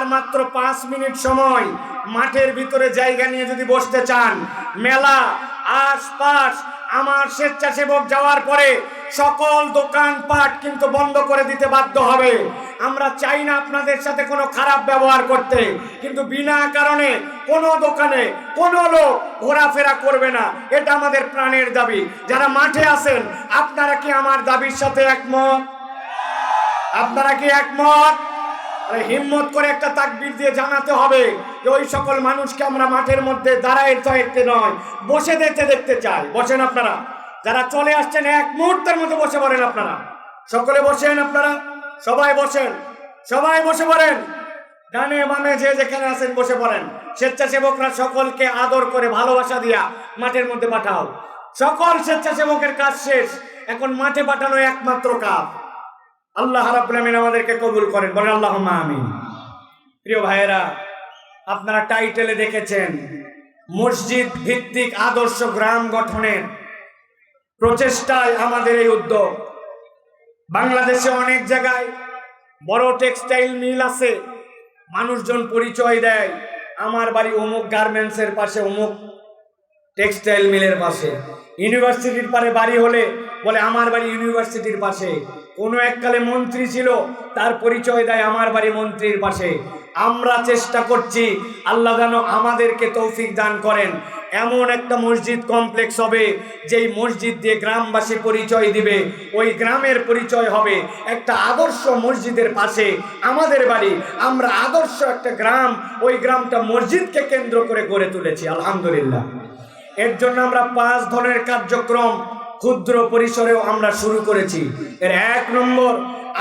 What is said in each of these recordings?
আর মাত্র পাঁচ মিনিট সময় মাঠের ভিতরে জায়গা নিয়ে যদি বসতে চান, মেলা, আশপাশ, আমার স্বেচ্ছাসেবক যাওয়ার পরে সকল দোকানপাট কিন্তু বন্ধ করে দিতে বাধ্য হবে। আমরা চাই না আপনাদের সাথে কোনো খারাপ ব্যবহার করতে, কিন্তু বিনা কারণে কোনো দোকানে কোনো লোক ঘোরাফেরা করবে না। এটা আমাদের প্রাণের দাবি। যারা মাঠে আছেন, আপনারা কি আমার দাবির সাথে একমত? আপনারা কি একমত? হিম্মত করে একটা তাকবির দিয়ে জানাতে হবে যে ওই সকল মানুষকে আমরা মাঠের মধ্যে দাঁড়ায় চাইতে নয়, বসে দেখতে দেখতে চাই। বসেন আপনারা। যারা চলে আসছেন, এক মুহূর্তের মধ্যে বসে পড়েন আপনারা। সকলে বসেন আপনারা। সবাই বসেন। সবাই বসে পড়েন। ডানে বামে যে যেখানে আছেন বসে পড়েন। স্বেচ্ছাসেবকরা সকলকে আদর করে ভালোবাসা দিয়া মাঠের মধ্যে পাঠাও। সকল স্বেচ্ছাসেবকের কাজ শেষ। এখন মাঠে পাঠানো একমাত্র কাজ। আল্লাহ রাব্বুল আমিন আমাদেরকে কবুল করেন। বলেন আল্লাহ আমিন। প্রিয় ভাইয়েরা, আপনারা টাইটেলে দেখেছেন, মসজিদ ভিত্তিক আদর্শ গ্রাম গঠনের প্রচেষ্টায় আমাদের এই উদ্যোগ। বাংলাদেশে অনেক জায়গায় বড় টেক্সটাইল মিল আছে, মানুষজন পরিচয় দেয়। আমার বাড়ি অমুক গার্মেন্টসের পাশে, অমুক টেক্সটাইল মিলের পাশে। ইউনিভার্সিটির পারে বাড়ি হলে বলে, আমার বাড়ি ইউনিভার্সিটির পাশে। কোনো এককালে মন্ত্রী ছিল, তার পরিচয় দেয় আমার বাড়ি মন্ত্রীর পাশে। আমরা চেষ্টা করছি, আল্লাহ যেন আমাদেরকে তৌফিক দান করেন। এমন একটা মসজিদ কমপ্লেক্স হবে, যেই মসজিদ দিয়ে গ্রামবাসী পরিচয় দিবে। ওই গ্রামের পরিচয় হবে একটা আদর্শ মসজিদের পাশে, আমাদের বাড়ি। আমরা আদর্শ একটা গ্রাম, ওই গ্রামটা মসজিদকে কেন্দ্র করে গড়ে তুলেছি, আলহামদুলিল্লাহ। এর জন্য আমরা পাঁচ ধরনের কার্যক্রম ক্ষুদ্র পরিসরেও আমরা শুরু করেছি। এর এক নম্বর,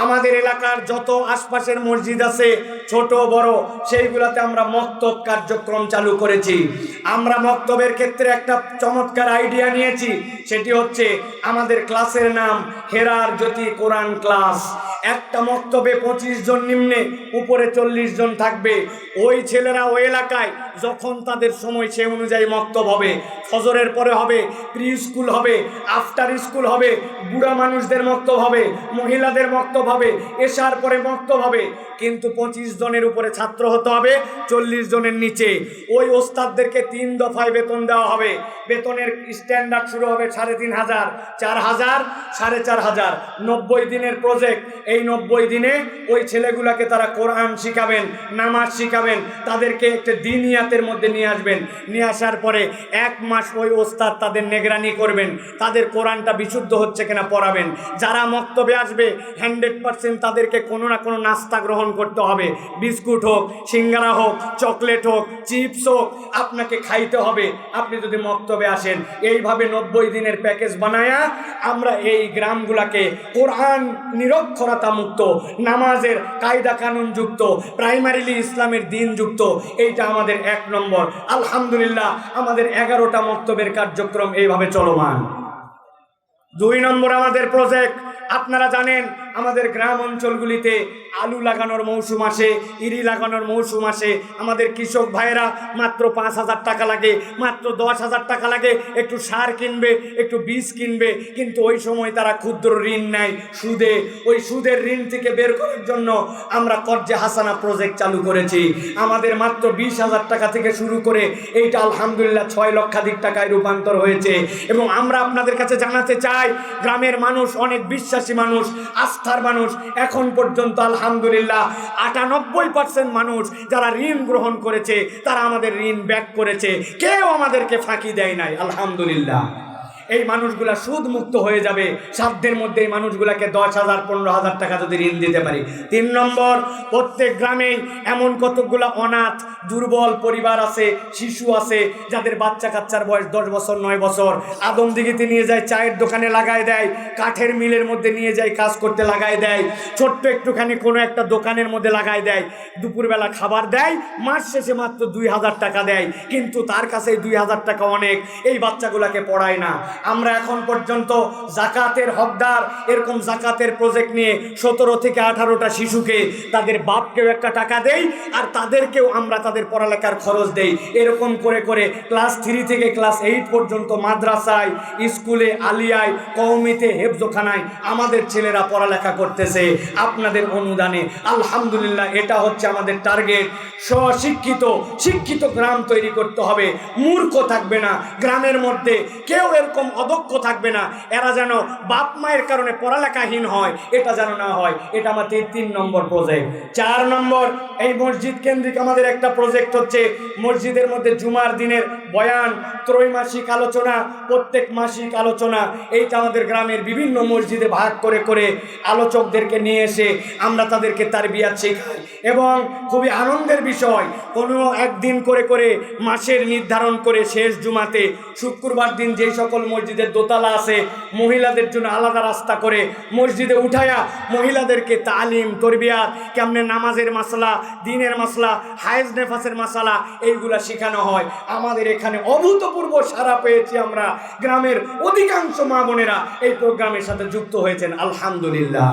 আমাদের এলাকার যত আশপাশের মসজিদ আছে, ছোট, বড়, সেইগুলোতে আমরা মক্তব কার্যক্রম চালু করেছি। আমরা মক্তবের ক্ষেত্রে একটা চমৎকার আইডিয়া নিয়েছি। সেটি হচ্ছে আমাদের ক্লাসের নাম হেরার জ্যোতি কোরআন ক্লাস। একটা মক্তবে পঁচিশ জন নিম্নে, উপরে চল্লিশ জন থাকবে। ওই ছেলেরা ওই এলাকায় যখন তাদের সময় সে অনুযায়ী মক্তব হবে, ফজরের পরে হবে প্রি স্কুল হবে আফটার স্কুল হবে, বুড়া মানুষদের মক্তব হবে, মহিলাদের মক্তব হবে এসার পরে মক্তব হবে। কিন্তু পঁচিশ জনের উপরে ছাত্র হতে হবে, চল্লিশ জনের নিচে। ওই ওস্তাদদেরকে তিন দফায় বেতন দেওয়া হবে। বেতনের স্ট্যান্ডার্ড শুরু হবে সাড়ে তিন হাজার, চার হাজার, সাড়ে চার হাজার। নব্বই দিনের প্রজেক্ট এই নব্বই দিনে ওই ছেলেগুলাকে তারা কোরআন শিখাবেন, নামাজ শিখাবেন, তাদেরকে একটা দিনিয়াতের মধ্যে নিয়ে আসবেন। নিয়ে আসার পরে এক মাস ওই ওস্তাদ তাদের নেগরানি করবেন, তাদের কোরআনটা বিশুদ্ধ হচ্ছে কিনা পড়াবেন। যারা মক্তবে আসবে হান্ড্রেড পার্সেন্ট তাদেরকে কোনো না কোনো নাস্তা গ্রহণ করতে হবে। বিস্কুট হোক, সিঙ্গারা হোক, চকলেট হোক, চিপস হোক, আপনাকে খাইতে হবে। আপনি যদি মক্তবে আসেন, এইভাবে নব্বই দিনের প্যাকেজ বানায়া আমরা এই গ্রামগুলাকে কোরআন নিরক্ষরতা মুক্ত নামাজের কায়দা কানুন যুক্ত প্রাইমারিলি ইসলামের দিন যুক্ত এইটা আমাদের এক নম্বর। আলহামদুলিল্লাহ, আমাদের এগারোটা মক্তবের কার্যক্রম এইভাবে চলমান। দুই নম্বর আমাদের প্রজেক্ট আপনারা জানেন আমাদের গ্রাম অঞ্চলগুলিতে আলু লাগানোর মৌসুম আসে, ইরি লাগানোর মৌসুম আসে। আমাদের কৃষক ভাইয়েরা মাত্র পাঁচ হাজার টাকা লাগে, মাত্র দশ হাজার টাকা লাগে। একটু সার কিনবে, একটু বীজ কিনবে, কিন্তু ওই সময় তারা ক্ষুদ্র ঋণ নেয় সুদে। ওই সুদের ঋণ থেকে বের করার জন্য আমরা কর্জে হাসানা প্রজেক্ট চালু করেছি। আমাদের মাত্র বিশ হাজার টাকা থেকে শুরু করে এইটা আলহামদুলিল্লাহ ছয় লক্ষাধিক টাকায় রূপান্তর হয়েছে। এবং আমরা আপনাদের কাছে জানাতে চাই, গ্রামের মানুষ অনেক বিশ্বাসী মানুষ আস্থার মানুষ। এখন পর্যন্ত আলহামদুলিল্লাহ আটানব্বই পার্সেন্ট মানুষ যারা ঋণ গ্রহণ করেছে, তারা আমাদের ঋণ ব্যাক করেছে। কেউ আমাদেরকে ফাঁকি দেয় নাই, আলহামদুলিল্লাহ। এই মানুষগুলা সুদ মুক্ত হয়ে যাবে। সাধ্যের মধ্যে এই মানুষগুলাকে দশ হাজার, পনেরো হাজার টাকা যদি ঋণ দিতে পারি। তিন নম্বর, প্রত্যেক গ্রামেই এমন কতকগুলা অনাথ, দুর্বল পরিবার আছে, শিশু আছে, যাদের বাচ্চা কাচ্চার বয়স দশ বছর, নয় বছর। আদমদিঘিতে নিয়ে যায়, চায়ের দোকানে লাগায় দেয়, কাঠের মিলের মধ্যে নিয়ে যায়, কাজ করতে লাগায় দেয়। ছোট্ট একটুখানি কোনো একটা দোকানের মধ্যে লাগায় দেয়। দুপুরবেলা খাবার দেয়, মাস শেষে মাত্র দুই হাজার টাকা দেয়। কিন্তু তার কাছে দুই হাজার টাকা অনেক। এই বাচ্চাগুলাকে পড়ায় না। আমরা এখন পর্যন্ত জাকাতের হকদার, এরকম জাকাতের প্রজেক্ট নিয়ে সতেরো থেকে আঠারোটা শিশুকে তাদের বাপকেও একটা টাকা দেই আর তাদেরকেও আমরা তাদের পড়ালেখার খরচ দেই। এরকম করে করে ক্লাস থ্রি থেকে ক্লাস এইট পর্যন্ত মাদ্রাসায়, স্কুলে, আলিয়ায় কৌমিতে হেফজোখানায় আমাদের ছেলেরা পড়ালেখা করতেছে। আপনাদের অনুদানে। আলহামদুলিল্লাহ, এটা হচ্ছে আমাদের টার্গেট স্বশিক্ষিত, শিক্ষিত গ্রাম তৈরি করতে হবে। মূর্খ থাকবে না। গ্রামের মধ্যে কেউ এরকম অদক্ষ থাকবে না। এরা যেন বাপ মায়ের কারণে পড়ালেখাহীন হয়, এটা যেন না হয়। এটা আমাদের তিন নম্বর প্রজেক্ট চার নম্বর, এই মসজিদ কেন্দ্রিক আমাদের একটা প্রজেক্ট হচ্ছে মসজিদের মধ্যে জুমার দিনের বয়ান, ত্রৈমাসিক আলোচনা, প্রত্যেক মাসিক আলোচনা। এইটা আমাদের গ্রামের বিভিন্ন মসজিদে ভাগ করে করে আলোচকদেরকে নিয়ে এসে আমরা তাদেরকে তার বিয়াত শেখাই। এবং খুবই আনন্দের বিষয়, কোনো একদিন করে করে মাসের নির্ধারণ করে শেষ জুমাতে, শুক্রবার দিন যেই সকল মসজিদের দোতলা আছে, মহিলাদের জন্য আলাদা রাস্তা করে মসজিদে উঠায়া মহিলাদেরকে তালিম, তরবিয়াত, কেমনে নামাজের মাসলা, দিনের মাসলা, হায়েজ নেফাসের মাসালা, এইগুলা শেখানো হয়। আমাদের এখানে অভূতপূর্ব সারা পেয়েছি আমরা। গ্রামের অধিকাংশ মা বোনেরা এই প্রোগ্রামের সাথে যুক্ত হয়েছেন, আলহামদুলিল্লাহ।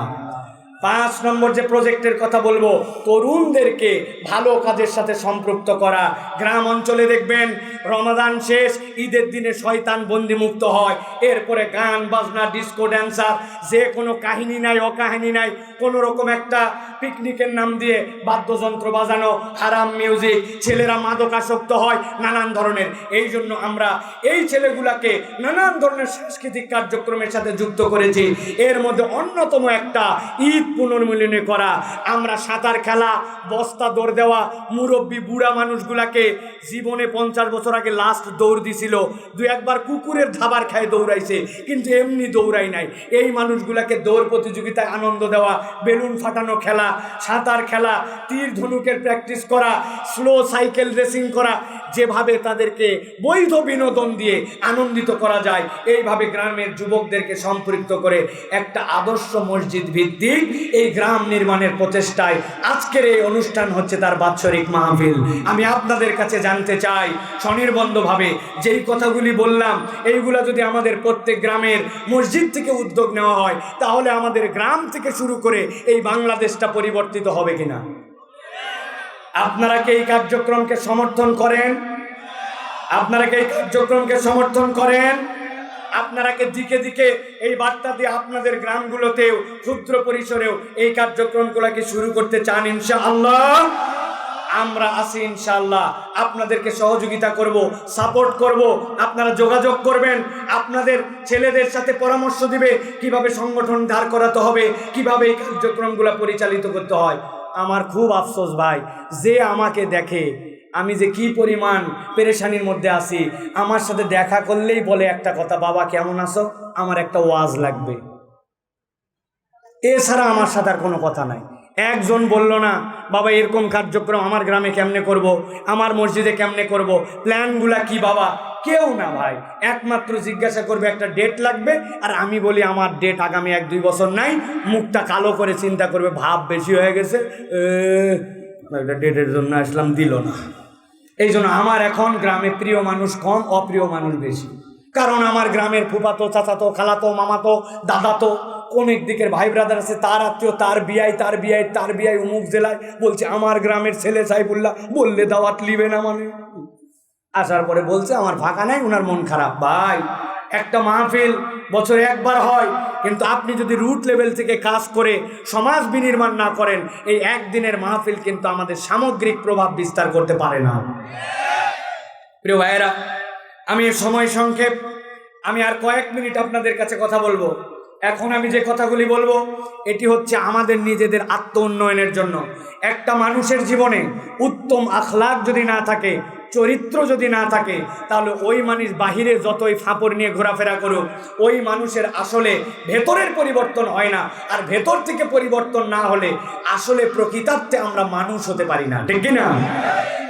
পাঁচ নম্বর যে প্রজেক্টের কথা বলব, তরুণদেরকে ভালো কাজের সাথে সম্পৃক্ত করা। গ্রাম অঞ্চলে দেখবেন, রমাদান শেষ, ঈদের দিনে শয়তান বন্দি মুক্ত হয়। এরপরে গান, বাজনা ডিস্কো ড্যান্সার যে কোনো কাহিনী নাই, অকাহিনী নাই কোনো রকম একটা পিকনিকের নাম দিয়ে বাদ্যযন্ত্র বাজানো, হারাম মিউজিক ছেলেরা মাদকাসক্ত হয়, নানান ধরনের। এই জন্য আমরা এই ছেলেগুলাকে নানান ধরনের সাংস্কৃতিক কার্যক্রমের সাথে যুক্ত করেছি। এর মধ্যে অন্যতম একটা ঈদ পুনর্মিলনী করা। আমরা সাঁতার খেলা, বস্তা দৌড় দেওয়া, মুরব্বী বুড়া মানুষগুলাকে জীবনে পঞ্চাশ বছর আগে লাস্ট দৌড় দিছিল। দু একবার কুকুরের ধাবার খায় দৌড়াইছে, কিন্তু এমনি দৌড়াই নাই। এই মানুষগুলাকে দৌড় প্রতিযোগিতায় আনন্দ দেওয়া, বেলুন ফাটানো খেলা, সাঁতার খেলা, তীর ধনুকের প্র্যাকটিস করা স্লো সাইকেল রেসিং করা, যেভাবে তাদেরকে বৈধ বিনোদন দিয়ে আনন্দিত করা যায়, এইভাবে গ্রামের যুবকদেরকে সম্পৃক্ত করে একটা আদর্শ মসজিদ ভিত্তিক এই গ্রাম নির্মাণের প্রচেষ্টায় আজকের এই অনুষ্ঠান হচ্ছে তার বাৎসরিক মাহফিল। আমি আপনাদের কাছে জানতে চাই, স্বনির্বন্ধভাবে যেই কথাগুলি বললাম, এইগুলো যদি আমাদের প্রত্যেক গ্রামের মসজিদ থেকে উদ্যোগ নেওয়া হয়, তাহলে আমাদের গ্রাম থেকে শুরু করে এই বাংলাদেশটা পরিবর্তিত হবে কিনা? আপনারা কি এই কার্যক্রমকে সমর্থন করেন? আপনারা কি এই কার্যক্রমকে সমর্থন করেন? আপনারা কি দিকে দিকে এই বার্তা দিয়ে আপনাদের গ্রামগুলোতেও, ক্ষুদ্র পরিসরেও এই কার্যক্রমগুলোকে শুরু করতে চান ইনশাআল্লাহ। আমরা আছি ইনশাআল্লাহ। আপনাদেরকে সহযোগিতা করব, সাপোর্ট করব, আপনারা যোগাযোগ করবেন। আপনাদের ছেলেদের সাথে পরামর্শ দিবে কীভাবে সংগঠন দাঁড় করাতে হবে, কীভাবে এই কার্যক্রমগুলো পরিচালিত করতে হয়। আমার খুব আফসোস ভাই, যে আমাকে দেখে আমি যে কি পরিমাণ পেরেশানির মধ্যে আছি, আমার সাথে দেখা করলেই বলে একটা কথা, বাবা, কেমন আছো? আমার একটা ওয়াজ লাগবে। এছাড়া আমার সাথে আর কোনো কথা নাই। একজন বলল না, বাবা, এরকম কার্যক্রম আমার গ্রামে কেমনে করব। আমার মসজিদে কেমনে করব। প্ল্যানগুলা কি, বাবা? কেউ না, ভাই। একমাত্র জিজ্ঞাসা করবে, একটা ডেট লাগবে? আর আমি বলি, আমার ডেট আগামী এক, দুই বছর নাই। মুখটা কালো করে চিন্তা করবে, ভাব বেশি হয়ে গেছে। একটা ডেটের জন্য আসলাম, দিল না। এই জন্য আমার এখন গ্রামে প্রিয় মানুষ কম, অপ্রিয় মানুষ বেশি। কারণ আমার গ্রামের ফুপাতো চাচাতো খালাতো মামাতো দাদাতো অনেক দিকের ভাই ব্রাদার আছে, তার আত্মীয়, তার বিয়াই তার বিয়াই তার বিয়াই অমুক জেলায় বলছে, আমার গ্রামের ছেলে সাইফুল্লাহ বললে দাওয়াত লিবে না মানে? আসার পরে বলছে, আমার ফাঁকা নাই ওনার মন খারাপ, ভাই। একটা মাহফিল বছরে একবার হয়, কিন্তু আপনি যদি রুট লেভেল থেকে কাজ করে সমাজ বিনির্মাণ না করেন, এই একদিনের মাহফিল কিন্তু আমাদের সামগ্রিক প্রভাব বিস্তার করতে পারে না। প্রিয় ভাইয়েরা, আমি সময় সংক্ষেপ, আমি আর কয়েক মিনিট আপনাদের কাছে কথা বলব। এখন আমি যে কথাগুলি বলব, এটি হচ্ছে আমাদের নিজেদের আত্ম উন্নয়নের জন্য। একটা মানুষের জীবনে উত্তম আখলাক যদি না থাকে চরিত্র যদি না থাকে, তাহলে ওই মানুষ বাহিরে যতই ফাঁপড় নিয়ে ঘোরাফেরা করুক, ওই মানুষের আসলে ভেতরের পরিবর্তন হয় না। আর ভেতর থেকে পরিবর্তন না হলে আসলে প্রকৃতার্থে আমরা মানুষ হতে পারি না। ঠিক না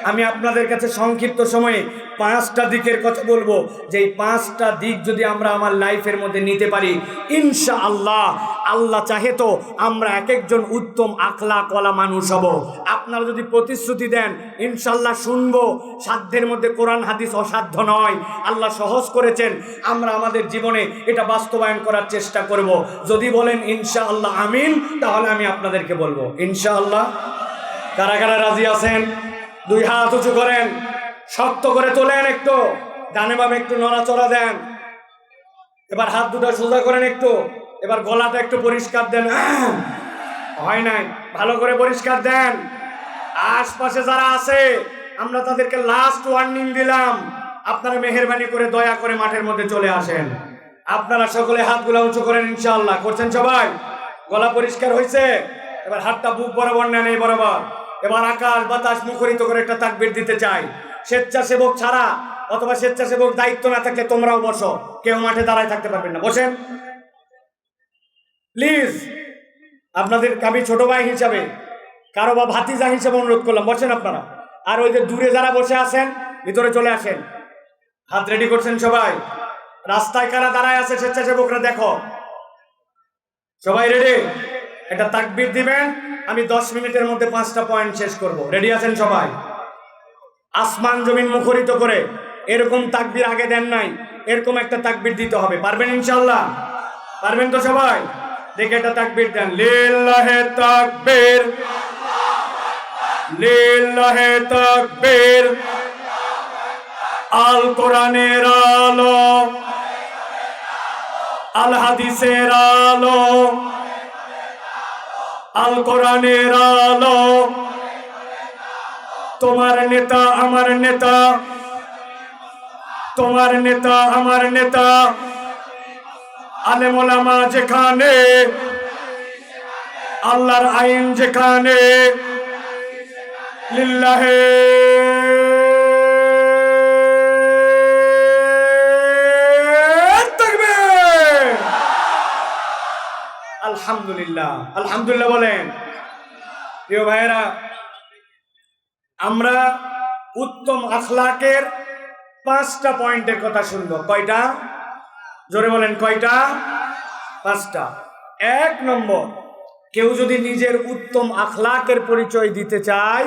আমি আপনাদের কাছে সংক্ষিপ্ত সময়ে পাঁচটা দিকের কথা বলব। যে এই পাঁচটা দিক যদি আমরা আমার লাইফের মধ্যে নিতে পারি ইনশা আল্লাহ আল্লাহ চাহে তো আমরা এক একজন উত্তম আখলা কলা মানুষ হব। আপনারা যদি প্রতিশ্রুতি দেন ইনশাল্লাহ শুনব। সাধ্যের মধ্যে কোরআন, হাদিস অসাধ্য নয়। আল্লাহ সহজ করেছেন। আমরা আমাদের জীবনে এটা বাস্তবায়ন করার চেষ্টা করব। যদি বলেন, ইনশাআল্লাহ, আমিন, তাহলে আমি আপনাদেরকে বলব। ইনশাআল্লাহ। কারা কারা রাজি আছেন? দুই হাত উঁচু করেন। শক্ত করে তোলেন একটু। ডানে বামে একটু নড়াচড়া দেন। এবার হাত দুটো সোজা করেন একটু। এবার গলাটা একটু পরিষ্কার দেন। হয় নাই? ভালো করে পরিষ্কার দেন। আশপাশে যারা আছে, আমরা তাদেরকে লাস্ট ওয়ার্নিং দিলাম। আপনারা মেহরবানি করে দয়া করে মাঠের মধ্যে চলে আসেন। আপনারা সকলে হাতগুলো উঁচু করেন ইনশাআল্লাহ। করছেন সবাই? গলা পরিষ্কার হয়েছে? এবার হাতটা বুক বরাবর নেন এই বরাবর। এবার আকাশ বাতাস মুখরিত করে একটা তাকবির দিতে চাই। স্বেচ্ছাসেবক ছাড়া অথবা স্বেচ্ছাসেবক দায়িত্ব না থাকলে তোমরাও বসো। কেউ মাঠে দাঁড়ায় থাকতে পারবেন না। বসেন। প্লিজ, আপনাদের আমি ছোট ভাই হিসাবে, কারও বা ভাতিজা হিসাবে অনুরোধ করলাম, বসেন আপনারা। আর ওই যে দূরে যারা বসে আছেন, ভিতরে চলে আসেন। হাত রেডি করছেন সবাই? রাস্তায় কারা দাঁড়ায় আছে স্বেচ্ছাসেবকরা দেখো। সবাই রেডি একটা তাকবির দিবেন, আমি দশ মিনিটের মধ্যে পাঁচটা পয়েন্ট শেষ করব। রেডি আছেন সবাই? আসমান জমিন মুখরিত করে, এরকম তাকবির আগে দেন নাই, এরকম একটা তাকবির দিতে হবে। পারবেন ইনশাল্লাহ পারবেন তো সবাই? দেখে একটা তাকবির দেন, লিল্লাহে তাকবীর লিল্লাহে তাকবীর, আল কোরআনের আলো, আল হাদিসের আলো, আল কোরআনের আলো, তোমার নেতা আমার নেতা, তোমার নেতা আমার নেতা আলেমোলামা যেখানে, আল্লাহর আইন যেখানে, লিল্লাহে। আলহামদুলিল্লাহ। আলহামদুলিল্লাহ বলেন। প্রিয় ভাইয়েরা, আমরা উত্তম আখলাকের পাঁচটা পয়েন্টের কথা শুনব। কয়টা? জোরে বলেন, কয়টা? পাঁচটা। এক নম্বর, কেউ যদি নিজের উত্তম আখলাকের পরিচয় দিতে চায়,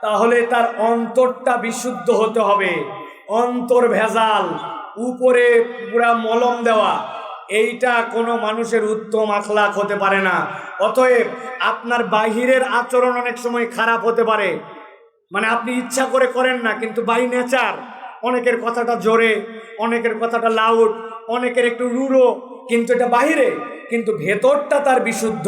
তাহলে তার অন্তরটা বিশুদ্ধ হতে হবে। অন্তর ভেজাল, উপরে পুরা মলম দেওয়া। এইটা কোনো মানুষের উত্তম আখলাক হতে পারে না। অতএব আপনার বাহিরের আচরণ অনেক সময় খারাপ হতে পারে। মানে আপনি ইচ্ছা করে করেন না, কিন্তু বাই নেচার অনেকের কথাটা জোরে, অনেকের কথাটা লাউড অনেকের একটু রুড়ো কিন্তু এটা বাহিরে, কিন্তু ভেতরটা তার বিশুদ্ধ।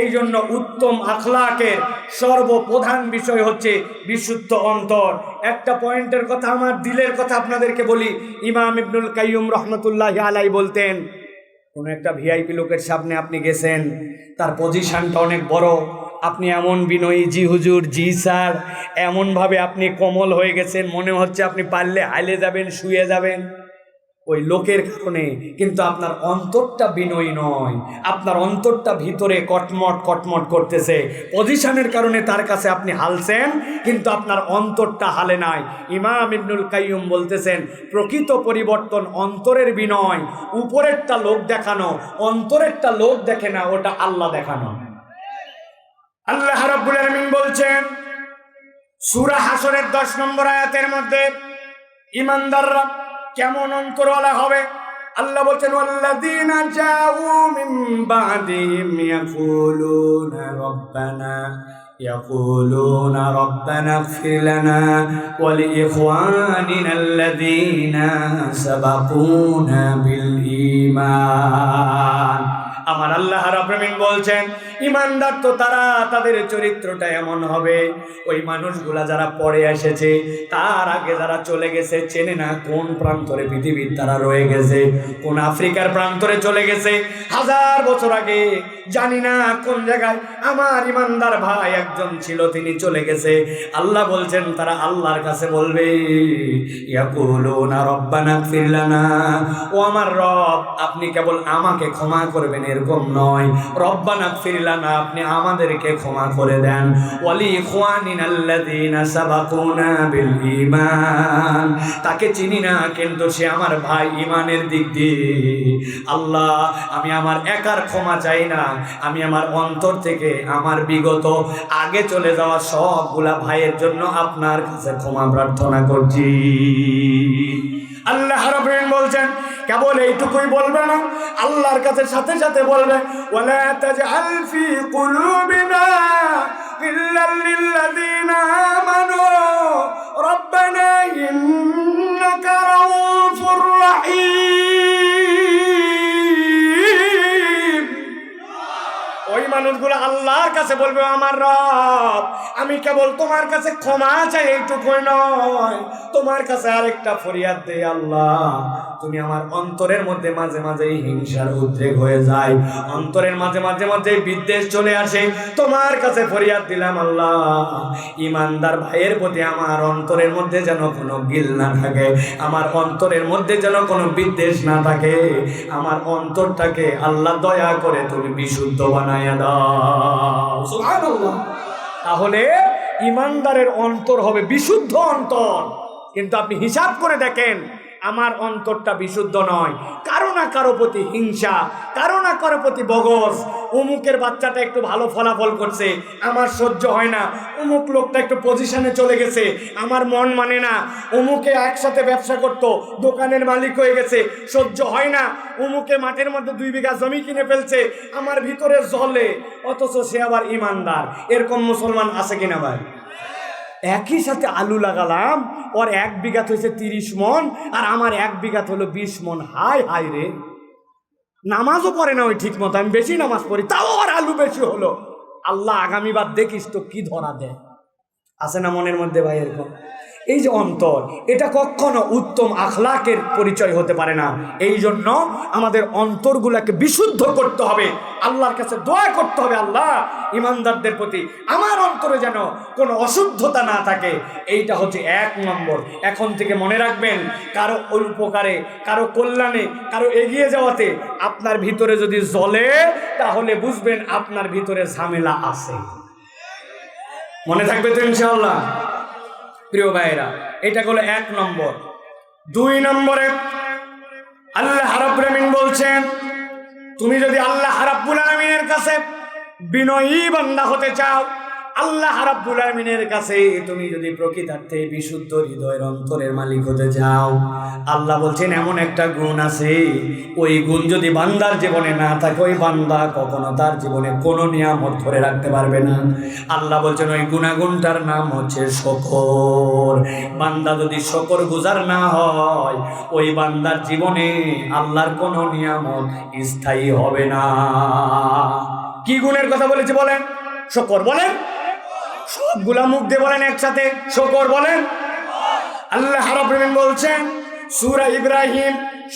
এই জন্য উত্তম আখলাকের সর্বপ্রধান বিষয় হচ্ছে বিশুদ্ধ অন্তর। একটা পয়েন্টের কথা আমার দিলের কথা আপনাদেরকে বলি। ইমাম ইবনুল কাইয়ুম রহমতুল্লাহ আলাই বলতেন, কোনো একটা ভিআইপি লোকের সামনে আপনি গেছেন, তার পজিশনটা অনেক বড়। আপনি এমন বিনয়ী, জি হুজুর, জি স্যার। এমনভাবে আপনি কমল হয়ে গেছেন, মনে হচ্ছে আপনি পারলে হাইলে যাবেন, শুয়ে যাবেন। ওই লোকের কারণে কিন্তু আপনার অন্তরটা বিনয়ী নয়। আপনার অন্তরটা ভিতরে কটমট কটমট করতেছে। পজিশনের কারণে তার কাছে আপনি হালছেন, কিন্তু আপনার অন্তরটা হালে নাই। ইমাম ইবনুল কাইয়ুম বলতেছেন, প্রকৃত পরিবর্তন অন্তরের বিনয়, উপরেরটা লোক দেখানো, অন্তরেরটা লোক দেখে না, ওটা আল্লাহ দেখানো। আল্লাহ রাব্বুল আলামিন বলছেন, সূরা হাসরের 10 নম্বর আয়াতের মধ্যে, ইমানদাররা কেমন অন্তরওয়ালা হবে আল্লাহ বলছেন ওয়াল্লাযীনা জাউ মিন বাদিহিম ইয়াকুলুনা রাব্বানা يقولون ربنا اغفر لنا ولإخواننا الذين سبقونا بالإيمان আমার আল্লাহ রাব্বিন বলছেন ইমানদার তো তারা, তাদের চরিত্রটা এমন হবে। ওই মানুষগুলা যারা পরে এসেছে, তার আগে যারা চলে গেছে, চেনে না কোন প্রান্তরে পৃথিবীর তারা রয়ে গেছে, কোন আফ্রিকার প্রান্তরে চলে গেছে। হাজার বছর আগে, জানি না কোন জায়গায় আমার ইমানদার ভাই একজন ছিল, তিনি চলে গেছে। আল্লাহ বলছেন, তারা আল্লাহর কাছে বলবে ও আমার রব, আপনি কেবল আমাকে ক্ষমা করবেন, এরকম নয়। রব্বানা ফিরলানা লানা আপনি আমাদেরকে ক্ষমা করে দেন। ওয়ালি ইখওয়ানিনাল্লাযীনা সাবাকুনা বিল ঈমান। তাকে চিনি না, কিন্তু সে আমার ভাই ইমানের দিক দিয়ে। আল্লাহ, আমি আমার একার ক্ষমা চাই না। আমি আমার অন্তর থেকে আমার বিগত, আগে চলে যাওয়া সবগুলা ভাইয়ের জন্য আপনার কাছে ক্ষমা প্রার্থনা করছি। আল্লাহ রবিন বলছেন, কেবল এইটুকুই বলবে না, আল্লাহর কাছে সাথে সাথে বলবে, ওয়ালা তাজআল ফি কুলুবিনা ইল্লাল লিল্লাযিনা আমানু, রব্বানা ইন্নাকা রাউফুর রাহিম। মানুষগুলো আল্লাহর কাছে বলবে, আমার রব, আমি কেবল তোমার কাছে ক্ষমা চাই, এইটুকুই নয়। তোমার কাছে আরেকটা ফরিয়াদ দেই আল্লাহ। তুমি আমার অন্তরের মধ্যে মাঝে মাঝে হিংসার উদ্রেক হয়ে যায়। অন্তরের মাঝে মাঝে মাঝে বিদ্বেষ চলে আসে। তোমার কাছে ফরিয়াদ দিলাম আল্লাহ। ইমানদার ভাইয়ের প্রতি আমার অন্তরের মধ্যে যেন কোনো গিল না থাকে। আমার অন্তরের মধ্যে যেন কোনো বিদ্বেষ না থাকে। আমার অন্তরটাকে আল্লাহ দয়া করে তুমি বিশুদ্ধ বানাইয়া দাও। তাহলে ইমানদারের অন্তর হবে বিশুদ্ধ অন্তর। কিন্তু আপনি হিসাব করে দেখেন আমার অন্তরটা বিশুদ্ধ নয়। কারও না কারও প্রতি হিংসা, কারও না কারও প্রতি বগস অমুকের বাচ্চাটা একটু ভালো ফলাফল করছে, আমার সহ্য হয় না। অমুক লোকটা একটু পজিশনে চলে গেছে, আমার মন মানে না। অমুকে একসাথে ব্যবসা করত, দোকানের মালিক হয়ে গেছে, সহ্য হয় না। অমুকে মাঠের মধ্যে দুই বিঘা জমি কিনে ফেলছে, আমার ভিতরে জলে, অথচ সে আবার ইমানদার। এরকম মুসলমান আছে কিনা ভাই? একই সাথে আলু লাগালাম, ওর এক বিঘাত হয়েছে তিরিশ মন, আর আমার এক বিঘাত হলো বিশ মন। হাই হাই রে। নামাজও পড়ে না ওই ঠিক মতো, আমি বেশি নামাজ পড়ি, তাও আর আলু বেশি হলো। আল্লাহ আগামীবার দেখিস তো কি ধরা দেয়। আছে না মনের মধ্যে ভাই এরকম? এই যে অন্তর, এটা কখনো উত্তম আখলাকের পরিচয় হতে পারে না। এই জন্য আমাদের অন্তরগুলোকে বিশুদ্ধ করতে হবে। আল্লাহর কাছে দোয়া করতে হবে আল্লাহ, ইমানদারদের প্রতি। আমার অন্তরে যেন কোনো অশুদ্ধতা না থাকে। এইটা হচ্ছে এক নম্বর। এখন থেকে মনে রাখবেন, কারও উপকারে, কারও কল্যাণে, কারও এগিয়ে যাওয়াতে আপনার ভিতরে যদি জলে তাহলে বুঝবেন আপনার ভিতরে ঝামেলা আছে। মনে থাকবে তো ইনশাআল্লাহ? প্রিয় ভাইরা এটা হলো এক নম্বর। দুই নম্বরে আল্লাহ রাব্বুল বলছেন, তুমি যদি আল্লাহ রাব্বুল আলামিনের কাছে বিনয়ী বান্দা হতে চাও আল্লাহ রাব্বুল আলামিনের কাছে তুমি যদি প্রকৃতার্থে বিশুদ্ধ হৃদয়ের অন্তরের মালিক হতে চাও, আল্লাহ বলছেন, এমন একটা গুণ আছে। ওই গুণ যদি বান্দার জীবনে না থাকে, ওই বান্দা কখনো তার জীবনে কোনো নিয়ামত ধরে রাখতে পারবে না। আল্লাহ বলছেন, ওই গুণাগুণটার নাম হচ্ছে শকর। বান্দা যদি শকর গুজার না হয়, ওই বান্দার জীবনে আল্লাহর কোনো নিয়ামত স্থায়ী হবে না। কি গুণের কথা বলেছে বলেন? শকর বলেন? সবগুলা মুখ দিয়ে বলেন একসাথে শকর বলেন আল্লাহ রাব্বুল বলছেন সূরা ইব্রাহিম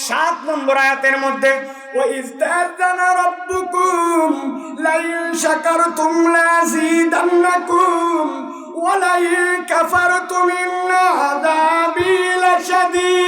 সাত নম্বর আয়াতের মধ্যে وَإِذْ تَأَذَّنَ رَبُّكُمْ لَئِن شَكَرْتُمْ لَأَزِيدَنَّكُمْ وَلَئِن كَفَرْتُمْ إِنَّ عَذَابِي لَشَدِيدٌ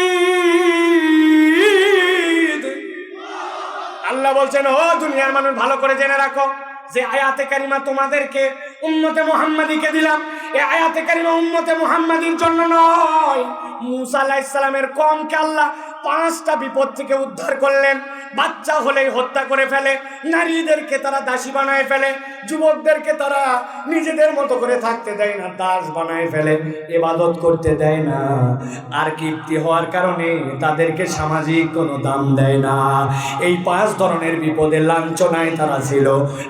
আল্লাহ বলছেন ও দুনিয়ার মানুষ ভালো করে জেনে রাখো যে আয়াতে কারিমা তোমাদেরকে উম্মতে মোহাম্মদীকে দিলাম। এ আয়াতে কারিমা উম্মতে মুহাম্মাদির জন্য নয়। মুসা আলাইহিস সালামের কমকে আল্লাহ পাঁচটা বিপদ থেকে উদ্ধার করলেন। বাচ্চা হলেই হত্যা করে ফেলে, নারীদেরকে তারা দাসী বানায় ফেলে। যুবকদেরকে তারা নিজেদের মতো করে থাকতে দেয় না, দাস বানায় ফেলে এবাদত করতে দেয় না। আর কীর্তি হওয়ার কারণে তাদেরকে সামাজিক কোনো দাম দেয় না। এই পাঁচ ধরনের বিপদে লাঞ্ছনায় তারা ছিল।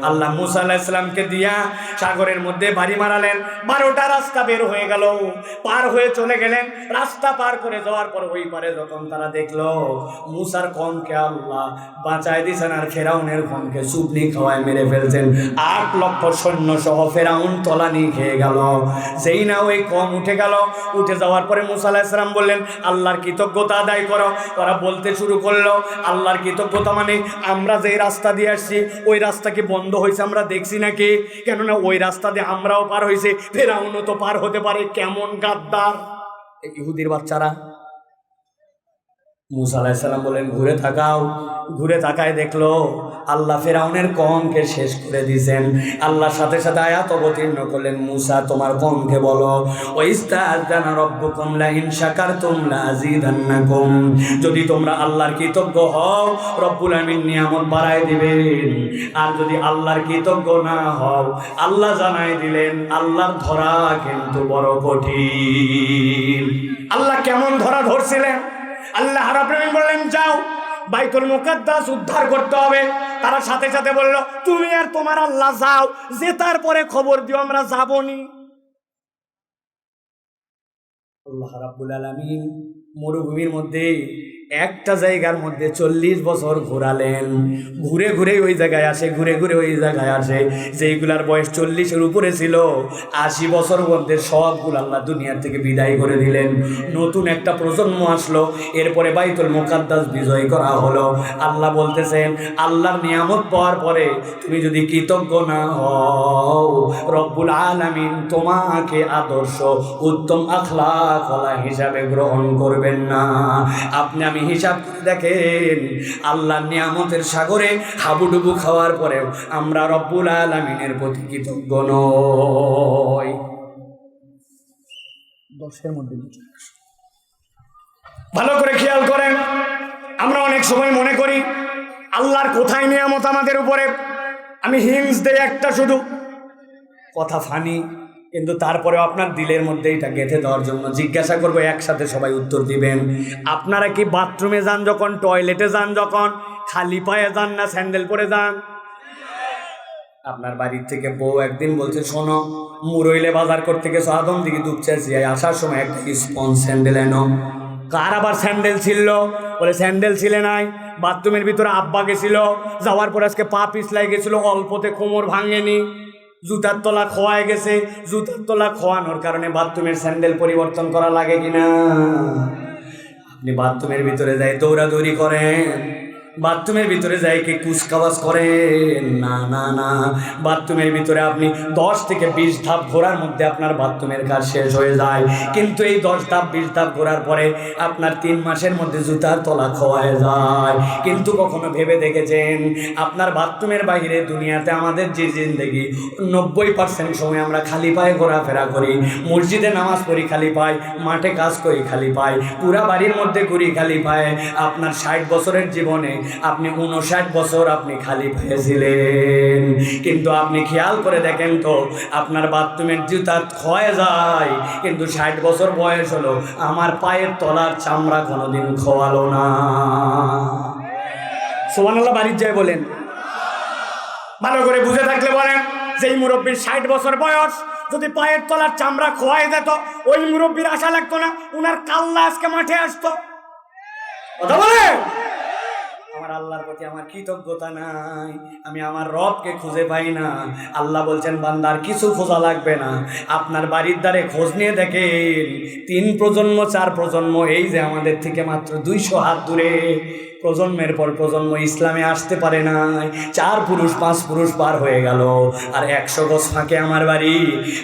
আল্লাহ মুসা আল্লাহ ইসলামকে দিয়া সাগরের মধ্যে বাড়ি মারালেন। বারোটা রাস্তা বের হয়ে গেল, পার হয়ে চলে গেলেন। রাস্তা পার করে যাওয়ার পর ওই পারে যখন তারা দেখল, মুসার কমকে আল্লাহ বাঁচায় দিয়েছেন আর ফেরাউনের কমকে সুপনি খাওয়ায় মেরে ফেলছেন। আট লক্ষ সৈন্য সহ ফেরাউন তলানি খেয়ে গেল। যেই না ওই কম উঠে গেল। উঠে যাওয়ার পরে মুসা আলাহিসাম বললেন, আল্লাহর কৃতজ্ঞতা আদায় করো। ওরা বলতে শুরু করল, আল্লাহর কৃতজ্ঞতা মানে আমরা যে রাস্তা দিয়ে আসছি, ওই রাস্তা কি বন্ধ হয়েছে আমরা দেখছি নাকি? কেননা ওই রাস্তা দিয়ে আমরাও পার হয়েছে, ফেরাউনও তো পার হতে পারে। কেমন গাদ্দার। ইহুদির বাচ্চারা মুসা আলাহিসাল্লাম বলেন, ঘুরে থাকাও ঘুরে তাকায় দেখল, আল্লাহ ফেরাউনের কমকে শেষ করে দিয়েছেন। আল্লাহর সাথে সাথে আয়াত অবতীর্ণ করলেন, মুসা, তোমার কমকে বলো যদি তোমরা আল্লাহর কৃতজ্ঞ হও, রব্বুল আমিন নিয়ামত বাড়ায় দিবেন। আর যদি আল্লাহর কৃতজ্ঞ না হও, আল্লাহ জানাই দিলেন, আল্লাহর ধরা কিন্তু বড় কঠিন। আল্লাহ কেমন ধরা ধরছিলেন? আল্লাহ রাব্বুল বললেন, যাও, বাইতুল মুকাদ্দাস উদ্ধার করতে হবে। তারা সাথে সাথে বলল, তুমি আর তোমার আল্লাহ যাও যে তারপরে খবর দিও, আমরা যাবনি আল্লাহ রাব্বুল আলামিন মরুভূমির মধ্যে একটা জায়গার মধ্যে চল্লিশ বছর ঘোরালেন। ঘুরে ঘুরে ওই জায়গায় আসে, ঘুরে ঘুরে ওই জায়গায় আসে। যেইগুলার বয়স চল্লিশের উপরে ছিল, আশি বছর মধ্যে সবগুলো আল্লাহ দুনিয়ার থেকে বিদায় করে দিলেন। নতুন একটা প্রজন্ম আসলো, এরপরে বাইতুল মোকাদ্দাস বিজয় করা হলো। আল্লাহ বলতেছেন, আল্লাহর নিয়ামত পাওয়ার পরে তুমি যদি কৃতজ্ঞ না হও, রব্বুল আলামিন তোমাকে আদর্শ, উত্তম আখলা কলা হিসাবে গ্রহণ করবেন না। আপনি আমি হিসাব করে দেখেন আল্লাহ নিয়ামতের সাগরে হাবুডুবু খাওয়ার পরেও আমরা রব্বুল আলামিনের প্রতি কৃতজ্ঞ নয় দশের মধ্যে ভালো করে খেয়াল করেন আমরা অনেক সময় মনে করি আল্লাহর কোথায় নিয়ামত আমাদের উপরে? আমি হিংস দেই একটা শুধু কথা ফানি। কিন্তু তারপরেও আপনার দিলের মধ্যে এটা গেঁথে দেওয়ার জন্য জিজ্ঞাসা করব, একসাথে সবাই উত্তর দিবেন। আপনারা কি বাথরুমে যান যখন, টয়লেটে যান যখন, খালি পায়ে যান না স্যান্ডেল পরে যান? আপনার বাড়ির থেকে বউ একদিন বলছে, শোনো মুরইলে বাজার করতে গেছো, আদম দিকে চাইছি আসার সময় একটা স্পঞ্জ স্যান্ডেল এনো। কার আবার স্যান্ডেল ছিল? বলে, স্যান্ডেল ছিলে নাই, বাথরুমের ভিতরে আব্বা গেছিল, যাওয়ার পর আজকে পা পিছলাই গেছিল, অল্পতে কোমর ভাঙেনি। জুতার তলা খোয়ায় গেছে। জুতার তলা খোয়ানোর কারণে বাথরুমের স্যান্ডেল পরিবর্তন করা লাগে কিনা? আপনি বাথরুমের ভিতরে যাই দৌড়াদৌড়ি করেন। বাথরুমের ভিতরে যাই কি কুচকাওয়াজ করেন না না না। বাথরুমের ভিতরে আপনি দশ থেকে বিশ ধাপ ঘোরার মধ্যে আপনার বাথরুমের কাজ শেষ হয়ে যায়। কিন্তু এই দশ ধাপ, বিশ ধাপ ঘোরার পরে আপনার তিন মাসের মধ্যে জুতার তলা খোয়ায় যায়। কিন্তু কখনো ভেবে দেখেছেন? আপনার বাথরুমের বাইরে দুনিয়াতে আমাদের যে জিন্দগি, নব্বই পার্সেন্ট সময় আমরা খালি পায়ে ঘোরাফেরা করি। মসজিদে নামাজ পড়ি, খালি পাই মাঠে কাজ করি, খালি পাই পুরা বাড়ির মধ্যে ঘুরি, খালি পায়ে। আপনার ষাট বছরের জীবনে আপনি উনষাট বছর আপনি খালি পেয়েছিলেন কিন্তু আপনি খেয়াল করে দেখেন তো, আপনার বাথরুমের জুতা ক্ষয় যায়, কিন্তু ষাট বছর বয়স হলো, আমার পায়ের তলার চামড়া কোনোদিন খোয়ালো না। সোমান আল্লাহ বাড়ির যায় বলেন। ভালো করে বুঝে থাকলে বলেন, যেই মুরব্বীর ষাট বছর বয়স, যদি পায়ের তলার চামড়া খোয়াই যেত ওই মুরব্বীর আশা লাগতো না, উনার কাল্লা আজকে মাঠে আসতো। কথা বলে আমার আল্লাহর প্রতি আমার কৃতজ্ঞতা নাই। আমি আমার রবকে খুঁজে পাই না। আল্লাহ বলছেন, বান্দার কিছু খোঁজা লাগবে না। আপনার বাড়ির দ্বারে খোঁজ নিয়ে দেখেন, তিন প্রজন্ম, চার প্রজন্ম, এই যে আমাদের থেকে মাত্র দুইশো হাত দূরে। প্রজন্মের পর প্রজন্ম ইসলামে আসতে পারে নাই। চার পুরুষ, পাঁচ পুরুষ পার হয়ে গেল। আর একশো গজ ফাঁকে আমার বাড়ি।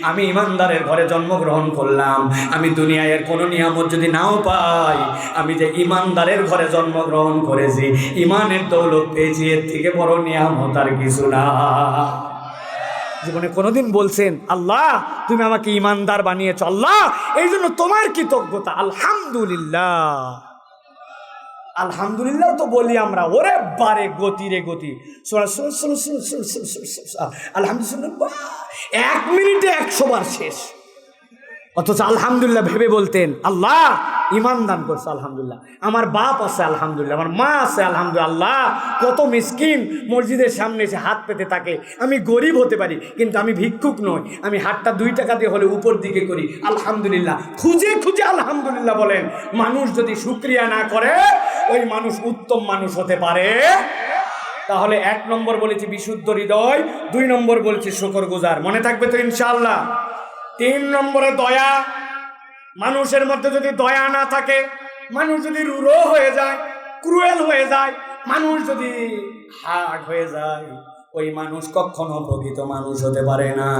আমি ইমানদারের ঘরে জন্মগ্রহণ করলাম। আমি দুনিয়ায় কোনো নিয়ামত যদি নাও পাই, আমি যে ইমানদারের ঘরে জন্মগ্রহণ করেছি, ইমানের দৌলত পেয়েছি, এর থেকে বড় নিয়ামত আর কিছু না। জীবনে কোনোদিন বলছেন, আল্লাহ, তুমি আমাকে ইমানদার বানিয়েছ। আল্লাহ এই জন্য তোমার কৃতজ্ঞতা। আলহামদুলিল্লাহ। আলহামদুলিল্লাহ তো বলি আমরা ওরে বারে গতি রে গতি আলহামদুলিল্লাহ এক মিনিটে একশো বার শেষ অথচ আলহামদুলিল্লাহ ভেবে বলতেন, আল্লাহ ইমান দান করছে, আলহামদুলিল্লাহ। আমার বাপ আছে, আলহামদুলিল্লাহ। আমার মা আছে, আলহামদুলিল্লাহ। আল্লাহ, কত মিসকিন মসজিদের সামনে এসে হাত পেতে থাকে। আমি গরিব হতে পারি, কিন্তু আমি ভিক্ষুক নই। আমি হাতটা দুই টাকা দিয়ে হলে উপর দিকে করি। আলহামদুলিল্লাহ। খুঁজে খুঁজে আলহামদুলিল্লাহ বলেন, মানুষ যদি শুক্রিয়া না করে, ওই মানুষ উত্তম মানুষ হতে পারে। তাহলে এক নম্বর বলেছি বিশুদ্ধ হৃদয়, দুই নম্বর বলেছি শুকর গুজার মনে থাকবে তো ইনশাআল্লাহ? তিন নম্বরে দয়া। মানুষের মধ্যে যদি দয়া না থাকে, মানুষ যদি রুরো হয়ে যায়, ক্রুয়েল হয়ে যায়, মানুষ যদি হার্ড হয়ে যায় ওই মানুষ কখনো প্রকৃত মানুষ হতে পারে না।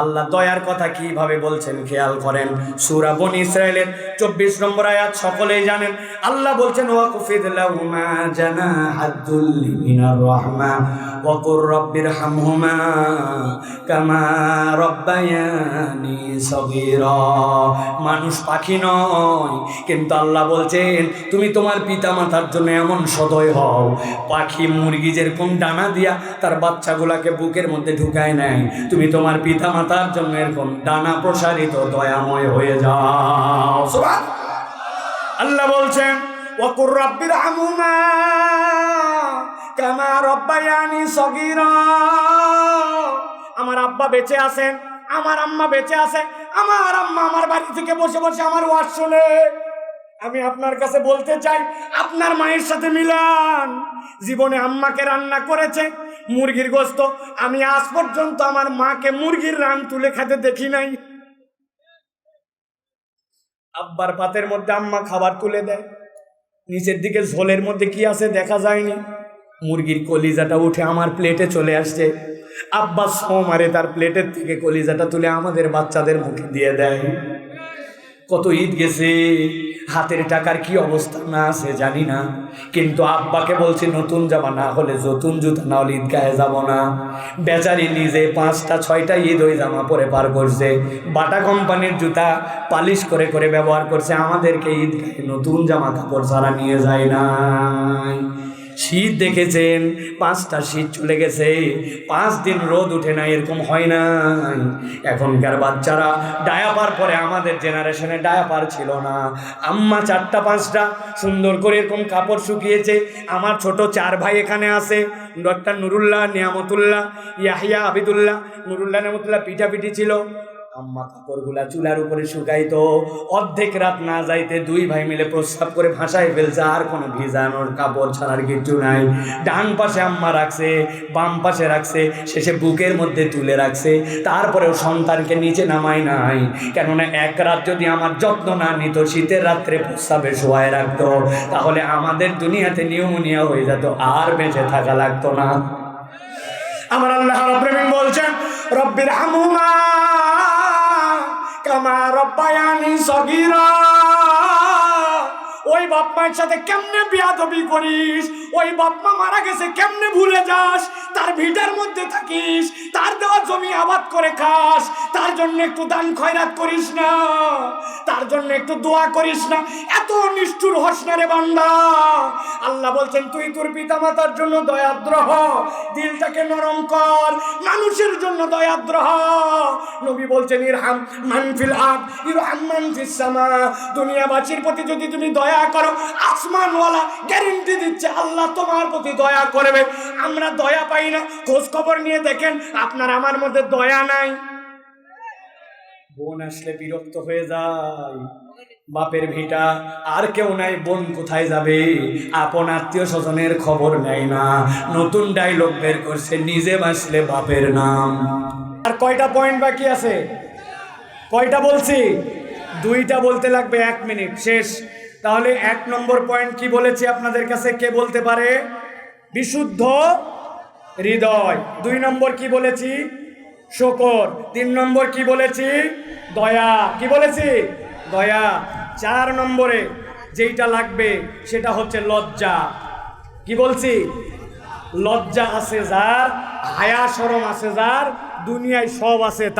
আল্লাহ দয়ার কথা কীভাবে বলছেন খেয়াল করেন। সুরা বনি ইসরায়েলের চব্বিশ নম্বর আয়াত সকলেই জানেন। আল্লাহ বলছেন, ওয়াকুফিদ লাহুমা জানাহাতুল মিনার রাহমা ওয়াকুর রব্বির হামহুমা কামা রব্বায়ানি সগীরা। মানুষ পাখি নয়, কিন্তু আল্লাহ বলছেন, তুমি তোমার পিতা মাতার জন্য এমন সদয় হও। পাখি মুরগি যেরকম ডানা দিয়া তার বাচ্চাগুলাকে বুকের মধ্যে ঢুকায় নেয়। তুমি তোমার পিতা মাতার জন্য এরকম ডানা প্রসারিত দয়াময় হয়ে যাও। আল্লাহ বলছেন, ওয়াকুর রব্বির হামুমা কামা রব্বায়ানি সগীরা। আমার আব্বা বেঁচে আছেন, আমার আম্মা বেঁচে আছে আমার আম্মা আমার বাড়ি থেকে বসে বসে আমার ওয়াজ শুনে। আমি আপনার কাছে বলতে চাই, আপনার মায়ের সাথে মিলান। জীবনে আম্মাকে রান্না করেছে মুরগির গোস্ত। আমি আজ পর্যন্ত আমার মাকে মুরগির রান তুলে খেতে দেখি নাই। আব্বার পাতের মধ্যে আম্মা খাবার তুলে দেয়। নিচের দিকে ঝোলের মধ্যে কি আছে দেখা যায়নি। মুরগির কলিজাটা উঠে আমার প্লেটে চলে আসছে। আব্বা সো মারে তার প্লেটের থেকে কলিজাটা তুলে আমাদের বাচ্চাদের মুখে দিয়ে দেয়। কত ঈদ গেছে। হাতের টাকার কি অবস্থা? না আছে জানি না। কিন্তু আব্বাকে বলছি, নতুন জামা না হলে নতুন জুতা না হলে ঈদগাহে যাব না। বেচারি নিজে পাঁচটা, ছয়টা ঈদ ওই জামা পরে পার করছে। বাটা কোম্পানির জুতা পালিশ করে করে ব্যবহার করছে। আমাদেরকে ঈদগাহে নতুন জামা কাপড় ছাড়া নিয়ে যায় নাই। শীত দেখেছেন, পাঁচটা শীত চলে গেছে, পাঁচ দিন রোদ উঠে না, এরকম হয় না এখনকার বাচ্চারা ডায়াপার পরে আমাদের জেনারেশনে ডায়াপার ছিল না। আম্মা চারটা, পাঁচটা সুন্দর করে এরকম কাপড় শুকিয়েছে। আমার ছোট চার ভাই এখানে আছে, ডক্টর নুরুল্লাহ নিয়ামতুল্লাহ, ইয়াহিয়া আবিদুল্লাহ, নুরুল্লাহ নিয়ামতুল্লাহ পিঠাপিঠি ছিল। আম্মা কাপড়গুলা চুলার উপরে শুকাইতো, অর্ধেক রাত না যাইতে দুই ভাই মিলে প্রস্রাব করে ভাসায় ফেলছে, আর কোনো ভিজানোর কাপড় ছাড়ার কিছু নাই। ডান পাশে আম্মা রাখছে, বাম পাশে রাখছে, শেষে বুকের মধ্যে তুলে রাখছে, তারপরেও সন্তানকে নিচে নামাই নাই। কেননা এক রাত যদি আমার যত্ন না নিত, শীতের রাত্রে প্রস্রাবে শোয়ায় রাখতো, তাহলে আমাদের দুনিয়াতে নিউমোনিয়া হয়ে যেত, আর বেঁচে থাকা লাগতো না। আমার আল্লাহ রব্বিন বলছেন, রব্বির হামুমা কামা রব্বায়ানি সগীরা ওই বাপ মায়ের সাথে কেমনে বিয়াদবি করিস? ওই বাপ মা মারা গেছে, কেমনে ভুলে যাস? তার ভিটার মধ্যে থাকিস, তার দেওয়া জমি আবাদ করে খাস, তার জন্য একটু দান খয়রাত করিস না, তার জন্য একটু দোয়া করিস না। এত নিষ্ঠুর হস না রে বান্দা। আল্লাহ বলছেন, তুই তোর পিতা মাতার জন্য দয়াদ্র হ দিলটাকে নরম কর, মানুষের জন্য দয়াদ্র হ নবী বলছেন, ইরহাম মানফিল আব ইরহাম মানফিস সামা। দুনিয়াবাসীর প্রতি যদি তুমি দয়া করো, আসমানওয়ালা গ্যারেন্টি দিচ্ছে, আল্লাহ তোমার প্রতি দয়া করবে। আমরা দয়া পাই না খোঁজ খবর নিয়ে দেখেন, আপনার আমার মধ্যে দয়া নাই। বোন আসলে বিরক্ত হয়ে যায়। বাপের ভিটা, আর কেউ নাই, বোন কোথায় যাবে? আপন আত্মীয় স্বজনের খবর নেয় না। নতুন ডায়লগ বের করছে, নিজে বাসলে বাপের নাম। আর কয়টা পয়েন্ট বাকি আছে? কয়টা বলছি? দুইটা বলতে লাগবে এক মিনিট, শেষ। তাহলে এক নম্বর পয়েন্ট কি বলেছি আপনাদের কাছে? কে বলতে পারে? বিশুদ্ধ হৃদয়। দুই নম্বর কি বলেছি? শকর। তিন নম্বর কি বলেছি? দয়া। কি বলেছি? দয়া। চার নম্বরে যেইটা লাগবে সেটা হচ্ছে লজ্জা। কি বলছি? লজ্জা আছে যার, হায়া সরম আছে যার, দুনিয়ায় সব আছে।